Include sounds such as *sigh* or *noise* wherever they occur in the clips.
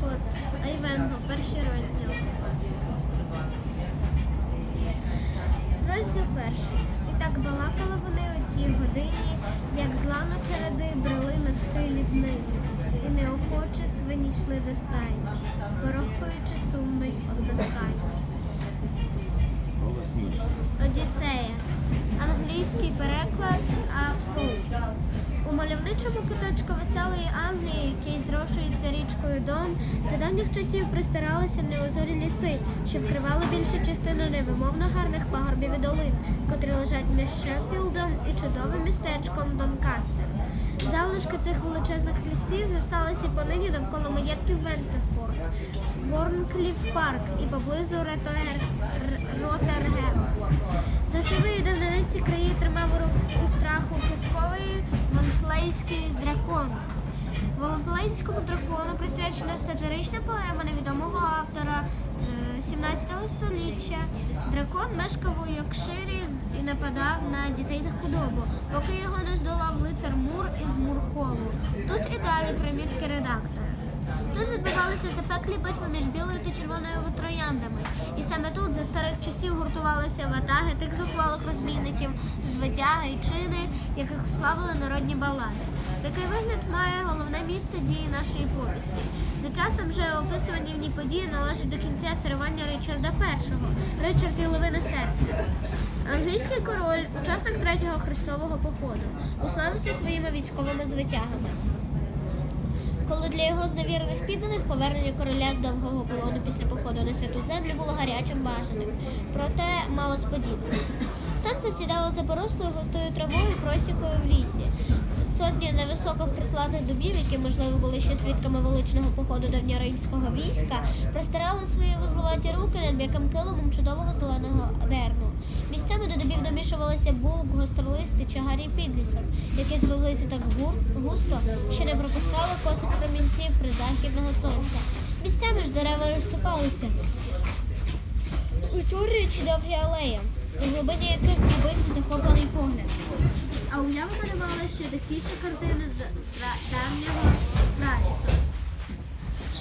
Скотт, Айвенго, перший розділ. Розділ перший. І так балакали вони о тій годині, як злано череди брели на схилі днини, і неохоче свині йшли до стайні, порохкуючи сумно й одностайно. Одіссея. Англійський переклад Апу. У мальовничому куточку веселої Англії, який зрошується річкою Дон, за давніх часів пристиралися неозорі ліси, що вкривали більшу частину невимовно гарних пагорбів і долин, котрі лежать між Шеффілдом і чудовим містечком Донкастер. Залишки цих величезних лісів зосталися понині довкола маєтків Вентефорд, Ворнкліф Парк і поблизу Ретогер... Р- Ротергему. За сивої давнини ці краї тримав у страху Монтлейський дракон. Волонплейському дракону присвячена сатирична поема невідомого автора е, 17 століття. Дракон мешкав у якширі і нападав на дітей та худобу, поки його не здолав лицар Мур із Мурхолу. Тут і далі примітки редактора. Тут відбувалися запеклі битви між білою та червоною трояндами. І саме тут за старих часів гуртувалися ватаги тих зухвалих розбійників, звитяги і чини, яких славили народні балади. Такий вигляд має головне місце дії нашої повісті. За часом вже описувані в ній події належать до кінця царювання Ричарда І, Ричард і Левине серця. Англійський король, учасник третього хрестового походу, уславився своїми військовими звитягами. Коли для його зневірених підданих повернення короля з довгого полону після походу на святу землю було гарячим бажаним, проте мало сподівано. Сонце сідало за порослою густою травою просікою в лісі. Сотні невисоких крислатих дубів, які, можливо, були ще свідками величного походу давньоримського війська, простирали свої вузлуваті руки над м'яким килимом чудового зеленого дерну. Місцями до дубів домішувалися бук, гостролисти, чагарі підлісок, які зрослися так густо, що не пропускали косих промінців при західного сонця. Місцями ж дерева розступалися, утворюючи довгі алеї, у глибині яких губився захоплений погляд. А уява малювала ще такі ще картини з давнього пралісу.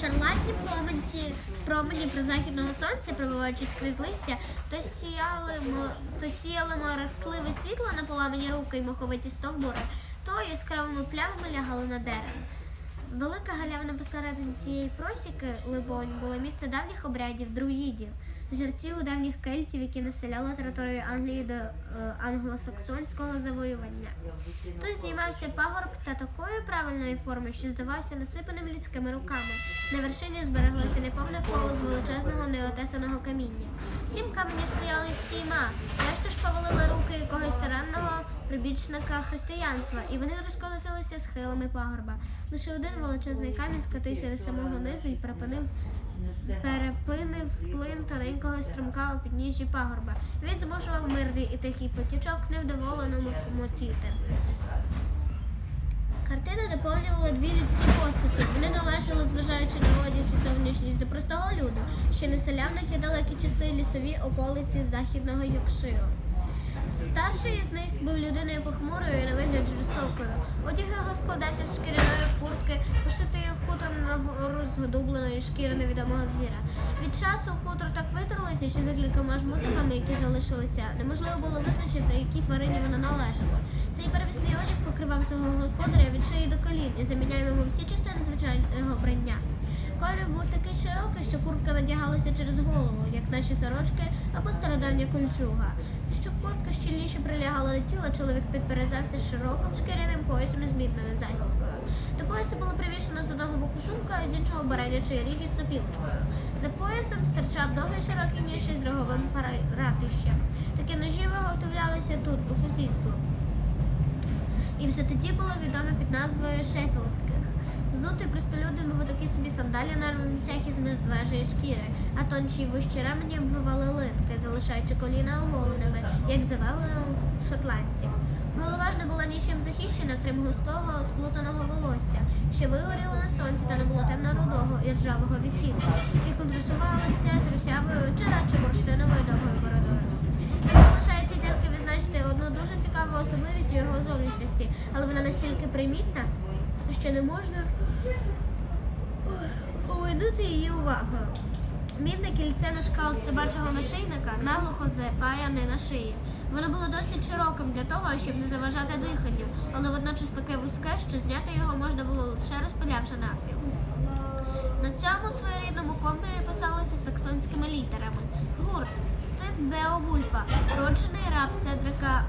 Шарлатні промені призахідного сонця, пробиваючись крізь листя, то сіяли, то сіяли мерехтливе світло на поламані руки й моховиті стовбури, то яскравими плямами лягали на дерево. Велика галявина посередині цієї просіки, либонь, було місце давніх обрядів друїдів, жерців давніх кельтів, які населяли територію Англії до е, англосаксонського завоювання. Тут здіймався пагорб та такої правильної форми, що здавався насипаним людськими руками. На вершині збереглося неповне коло з величезного неотесаного каміння. Сім каменів стояли сіма, решта ж повалили руки якогось старанного прибічника християнства, і вони розколотилися схилами пагорба. Лише один величезний камінь скотився до самого низу і перепинив перепинив плин тоненького струмка у підніжжі пагорба. Він змушував мирний і тихий потічок невдоволеному мотіти. Картина доповнювала дві людські постаті. Вони належали, зважаючи на одяг і зовнішність до простого люду, що населяв на ті далекі часи лісові околиці західного Йоркширу. Старший із них був людиною похмурою і на вигляд жорстокою. Одяг його складався з шкіряної куртки, пошитої хутром на гору згодубленої шкіри невідомого звіра. Від часу хутро так витерлося, що за кількома жмутиками, які залишилися, неможливо було визначити, якій тварині воно належало. Цей перевісний одяг покривав свого господаря від шиї до колін і заміняв йому всі частини звичайного брання. Колір був такий широкий, що куртка надягалася через голову, як наші сорочки або стародавня кольчуга. Щоб куртка щільніше прилягала до тіла, чоловік підперезався широким шкіряним поясом із мідною застібкою. До пояса було привішено з одного боку сумка, а з іншого баранячий ріг із сопілочкою. За поясом стирчав довгий широкий ніж із роговим ратищем. Такі ножі виготовлялися тут, по сусідству. І вже тоді було відомо під назвою Шеффілдських. Зутий простолюдин був такий собі сандалі на ремцях із медвежої шкіри, а тонші вищі ремені обвивали литки, залишаючи коліна оголеними, як завели шотландців. Голова ж не була нічим захищена, крім густого сплутаного волосся, що вигоріло на сонці та не було темно-рудого і ржавого відтінку, і контрастувалося з русявою чи радше бурштиновою довгою бородою. Залишається тільки відзначити одну дуже цікаву особливість у його зовнішності, але вона настільки примітна, що не можна увійти її увагу. Мідне кільце на шкалці собачого нашийника наглухо запаяне на шиї. Воно було досить широким для того, щоб не заважати диханню, але водночас таке вузьке, що зняти його можна було лише розпилявши навпіл. На цьому своєрідному комбі писалося саксонськими літерами. Гурт, син Беовульфа, роджений раб Седрика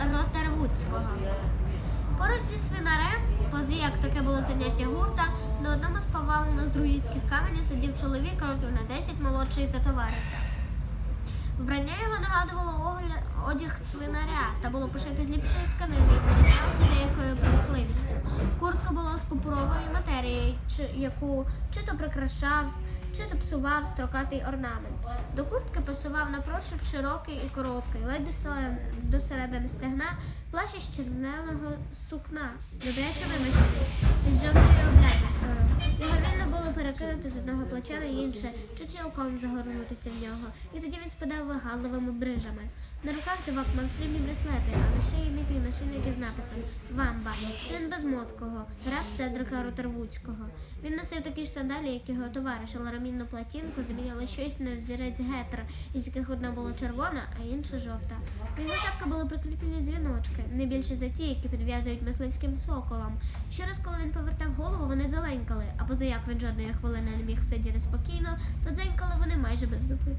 Ротервудського. Поруч зі свинарем, поза як таке було заняття гурта, на одному з повалених друїдських каменів сидів чоловік років на 10 молодший за товариша. Вбрання його нагадувало одяг свинаря та було пошите з ліпшої тканини і вирізнявся деякою примхливістю. Куртка була з пурпурової матерії, яку чи то прикрашав, чи то псував строкатий орнамент. До куртки пасував напрочуд широкий і короткий, ледь до, середини стегна, плащ із черненого сукна, добряче вимащений, з жовтою облядкою. Його вільно було перекинути з одного плеча на інше, чи цілком загорнутися в нього, і тоді він спадав вигалливими брижами. На руках дивак мав срібні браслети, а на шиї міти нашийники з написом Вамба, син безмозкого, раб Седрика Ротервудського. Він носив такі ж сандалі, як його товариш, але рамінну платінку заміняло щось на взірець гетра, із яких одна була червона, а інша жовта. До його шапки були прикріплені дзвіночки, не більше за ті, які підв'язують мисливським соколам. Щораз, коли він повертав голову, вони дзеленькали, а позаяк він жодної хвилини не міг сидіти спокійно, то дзенькали вони майже без зупину.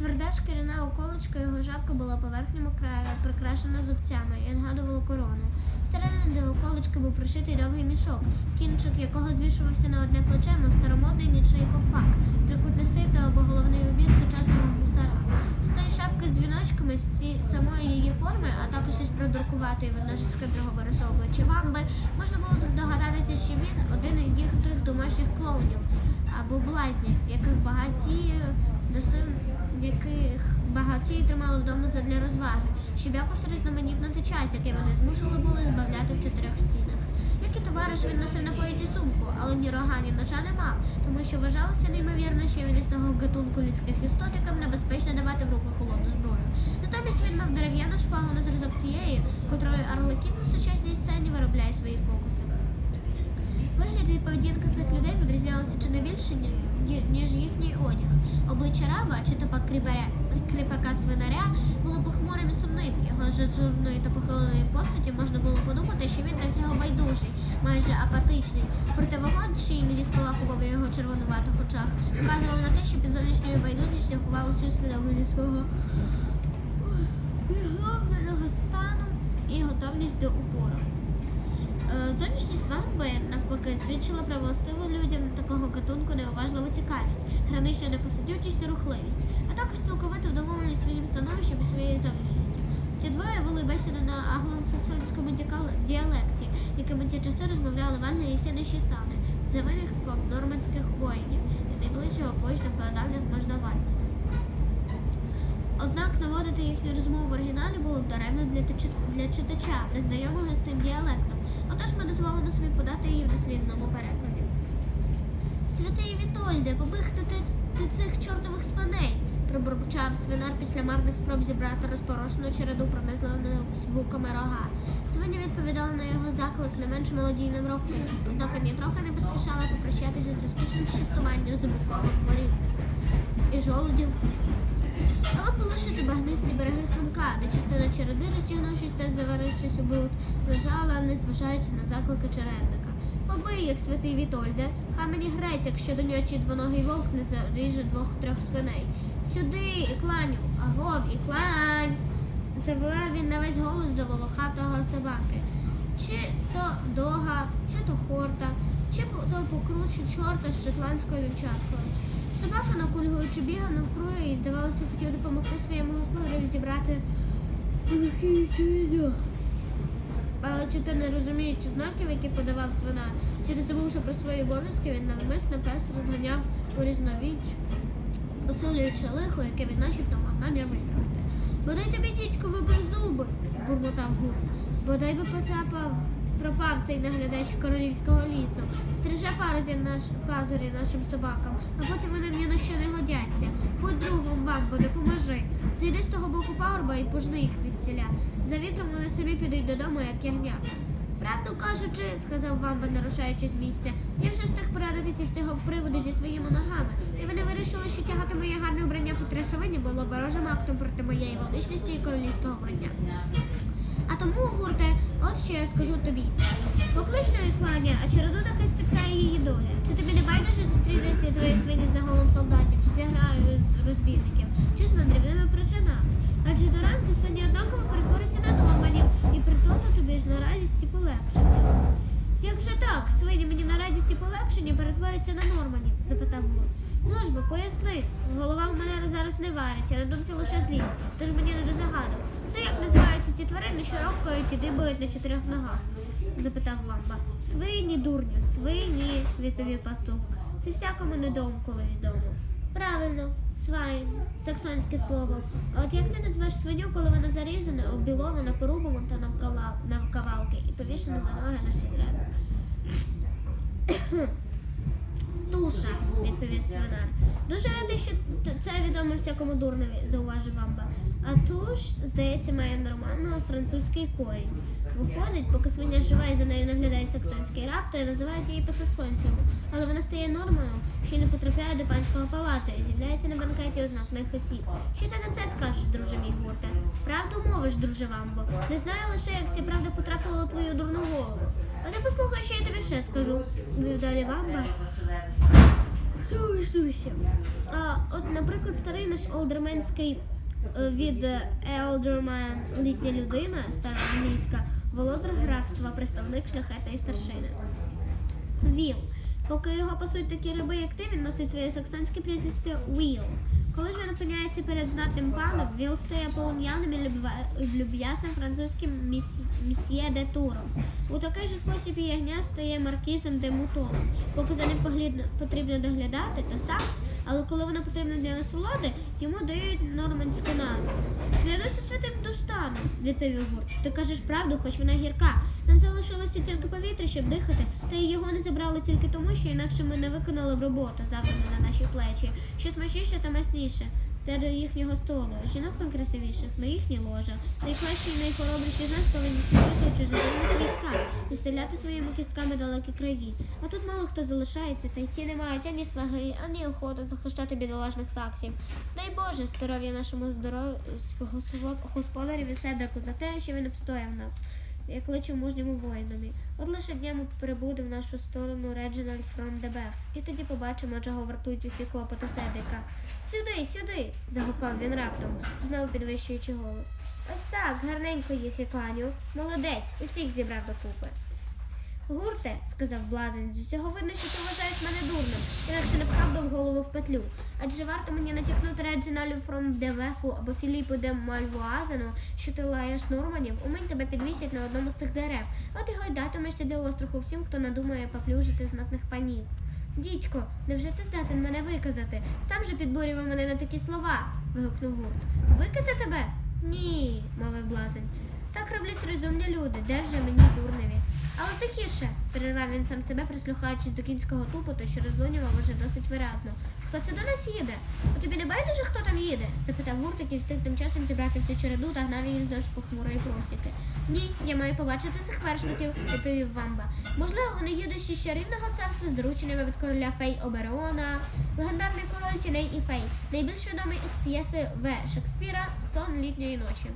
Тверда шкіряна околочка його жабка була поверхньому краю, прикрашена зубцями і нагадувала корону. Всередині до околочки був пришитий довгий мішок, кінчик якого звішувався на одне плече, мов старомодний нічний ковпак, трикутне сито або головний убір сучасного гусара. З тої шапки з дзвіночками, з ці самої її форми, а також із продуркуватої водночас хитрого вирису обличчя вамби, можна було здогадатися, що він один із тих домашніх клоунів або блазнів, яких багаті носив яких багаті тримали вдома задля розваги, щоб якось різноманітнити час, який вони змушували були збавляти в чотирьох стінах. Як і товариш, він носив на поясі сумку, але ні рога, ні ножа не мав, тому що вважалося неймовірно, що він із того гатунку людських істот, яким небезпечно давати в руку холодну зброю. Натомість він мав дерев'яну шпагу на зразок тієї, котрою Арлекін на сучасній сцені виробляє свої фокуси. Вигляд і поведінка цих людей відрізнялися чи не більше, ніж їхній одяг. Обличчя раба чи то кріпака свинаря було похмурим і сумним. Його жаджурної та похиленої постаті можна було подумати, що він до всього байдужий, майже апатичний. Проте вогонь, що іноді у його червонуватих очах, вказував на те, що під зовнішньою байдужістю ховалося усвідомлення свого виглавленого стану і готовність до упору. Е, Зовнішність вамби, навпаки, свідчила про властиву людям такого гатунку неуважливу цікавість, граничну непосидючість і рухливість, а також цілковито вдоволеність своїм становищем і своєю зовнішністю. Ці двоє вели бесіду на англосаксонському діалекті, якими ті часи розмовляли в Англії всі сани, за винятком нормандських воїнів і найближчого поїзду феодальних можновладців. Однак наводити їхню розмову в оригіналі було б даремно для, читача, незнайомого з тим діалектом. Отож ми дозволимо собі подати її в дослідному перекладі. Святий Вітольде, побігти ти, цих чортових спаней, пробурчав свинар після марних спроб зібрати розпорошену череду пронизливими звуками рога. Свині відповідали на його заклик не менш мелодійним рохканням, однак ані трохи не поспішали попрощатися з розкішним частуванням забукових ворів і жолудів але полишити багнисті береги струмка, де частина череди, розтягнувшись та заварившись у бруд, лежала, незважаючи на заклики чередника. Побий їх, святий Вітольде, хай мені грець, якщо до ночі двоногий вовк не заріже двох-трьох спиней. Сюди і кланю, агов і клань. Завела він на весь голос до волохатого собаки. Чи то дога, чи то хорта, чи то покруче чорта з шотландською вівчаркою. Собака, накульгуючи, бігав навкруги і, здавалося, хотів допомогти своєму господарю зібрати. Але чи то не розуміючи знаків, які подавав свина, чи не забувши про свої обов'язки, він навмисно пес розганяв у різновіч, посилюючи лихо, яке він начебто мав намір виправити. Бодай тобі дідько вибив зуби, бурмотав гурт. Бодай би потрапав, пропав цей наглядач королівського лісу. Парузі наш пазурі нашим собакам, а потім вони ні на що не годяться. Будь другом вам, бо допоможи. Зійди з того боку пагорба і пожни їх від ціля. За вітром вони самі підуть додому, як ягнят. Правду кажучи, сказав Вамба, не рушаючи з місця, я вже встиг порадитися з цього приводу зі своїми ногами, і вони вирішили, що тягати моє гарне вбрання по трясовині було ворожим актом проти моєї величності і королівського вбрання. А тому, гурте, от що я скажу тобі. Поклич до кланя, а череду нехай спіткає її доля. Чи тобі не байдуже зустрітися твої свині загалом солдатів, чи зіграю з розбійників, чи з мандрівними причинами? Адже до ранку свині однаково перетвориться на норманів, і при тому тобі ж на радість і полегшення. Як же так, свині мені на радість і полегшення перетворяться на норманів? запитав Гурт. Ну ж бо, поясни, голова в мене зараз не вариться, на думці лише злість, тож мені не до загадок. Ну як називаються ці тварини, що ровкають і дибають на чотирьох ногах? запитав Вамба. Свині, дурню, свині, відповів пастух. Це всякому недоумкові відомо. Правильно, свайн, саксонське слово. А от як ти назвеш свиню, коли вона зарізана, обілована, порубана та навкавалки і повішена за ноги на щедрет? *coughs* Туша, відповів свинар. Дуже радий, що це відомо всякому дурневі, зауважив Вамба. А туш, здається, має нормально французький корінь. Виходить, поки свиня жива і за нею наглядає саксонський раб, й називають її посесонцем. Але вона стає норманом, що не потрапляє до панського палацу і з'являється на банкеті ознакних осіб. Що ти на це скажеш, друже мій гурте? Правду мовиш, друже Вамбо. Не знаю лише, як ця правда потрапила у твою дурну голову. А ти послухай, що я тобі ще скажу. Вів далі Вамба. Хто виждуся? От, наприклад, старий наш олдерменський від е, літня людина, стара англійська, володар графства, представник шляхетної старшини. Віл. Поки його пасуть такі риби, як ти, він носить своє саксонське прізвище Віл. Коли ж він опиняється перед знатним паном, Віл стає полум'яним і люб'язним французьким місьє де Туром. У такий же спосіб і ягня стає маркізом де Мутоном. Поки за ним потрібно доглядати, то сакс, але коли вона потрібна для насолоди, йому дають нормандську назву. Клянуся святим достаном, відповів гурт. Ти кажеш правду, хоч вона гірка. Нам залишилося тільки повітря, щоб дихати, та й його не забрали тільки тому, що інакше ми не виконали б роботу, завдану на наші плечі. Що смачніше та масніше. Те до їхнього столу. Жінок найкрасивіших на їхні ложа. Найкращі і найхоробріші з нас повинні служити чужеземних військах і стріляти своїми кістками далекі краї. А тут мало хто залишається, та й ті не мають ані снаги, ані охоти захищати бідолашних саксів. Дай Боже, здоров'я нашому здоров'ю господареві Седраку за те, що він обстояв нас. Я кличу мужньому воїнові. От лише днями прибуде в нашу сторону Реджинальд фрон Дебеф, і тоді побачимо, чого вартують усі клопоти Седрика. Сюди, сюди. загукав він раптом, знову підвищуючи голос. Ось так, гарненько їх і кланю. Молодець, усіх зібрав докупи. Гурте, сказав блазень, з усього видно, що ти вважаєш мене дурним, інакше не пхав в голову в петлю. Адже варто мені натякнути Реджиналю фром Девефу або Філіпу де Мальвуазену, що ти лаєш норманів, умить тебе підвісять на одному з цих дерев. От і гойдатимешся до остраху всім, хто надумає поплюжити знатних панів. Дідько, невже ти здатен мене виказати? Сам же підбурював мене на такі слова. вигукнув гурт. Виказати тебе? Ні, мовив блазень. Так роблять розумні люди, де вже мені дурневі. Але тихіше, перервав він сам себе, прислухаючись до кінського тупоту, що розлунював уже досить виразно. Хто це до нас їде? А тобі не байдуже, хто там їде? запитав гурт, який встиг тим часом зібрати всю череду та гнав її вздовж похмурої просіки. Ні, я маю побачити цих вершників, відповів Вамба. Можливо, вони їдуть ще з чарівного царства з дорученнями від короля Фей Оберона, легендарний король тіней і фей, найбільш відомий із п'єси В. Шекспіра Сон літньої ночі.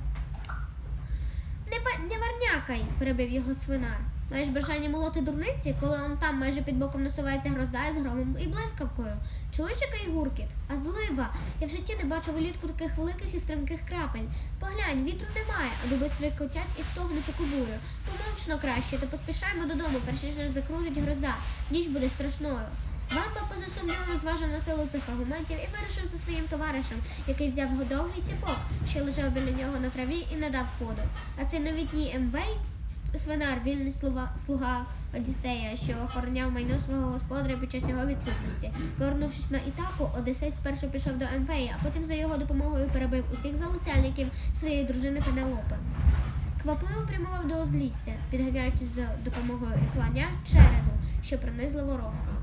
Не, варнякай, перебив його свинар. Маєш бажання молоти дурниці, коли он там майже під боком насувається гроза із громом і блискавкою. Чуєш, який гуркіт? А злива. Я в житті не бачив улітку таких великих і стрімких крапель. Поглянь, вітру немає, а дуби стрикотять і стогнуть у кубурю. Помовчно краще, та поспішаймо додому, перш ніж нас закрутить гроза. Ніч буде страшною. Вамба поза зважив на силу цих аргументів і вирішив за своїм товаришем, який взяв довгий ціпок, що лежав біля нього на траві і не дав ходу. А цей новітній Емвей Свинар, вільний слуга, слуга Одіссея, що охороняв майно свого господаря під час його відсутності. Повернувшись на Ітаку, Одисей спершу пішов до Емфея, а потім за його допомогою перебив усіх залицяльників своєї дружини Пенелопи. Квапливо прямував до узлісся, підганяючись за допомогою ікланя череду, що пронизливо рохкав.